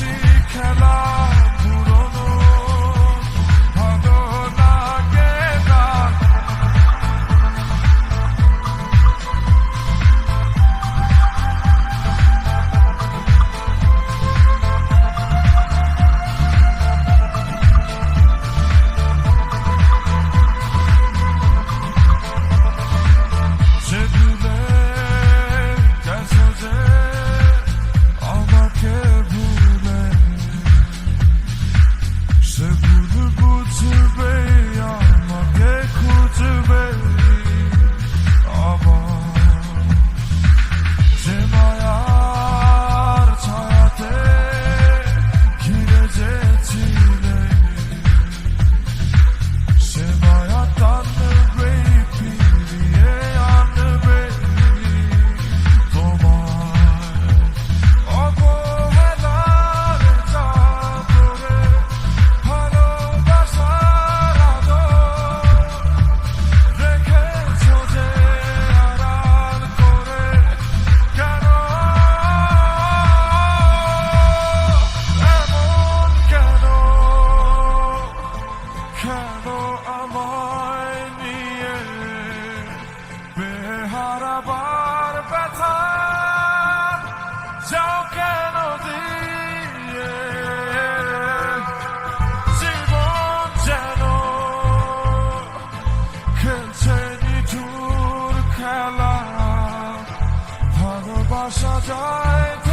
see. কেন আমায় নিয়ে বেহারাবার ব্যথা, যাও কেন দিয়ে? জীবন যেন খেলছে নিঠুর খেলা, ভালোবাসা যায়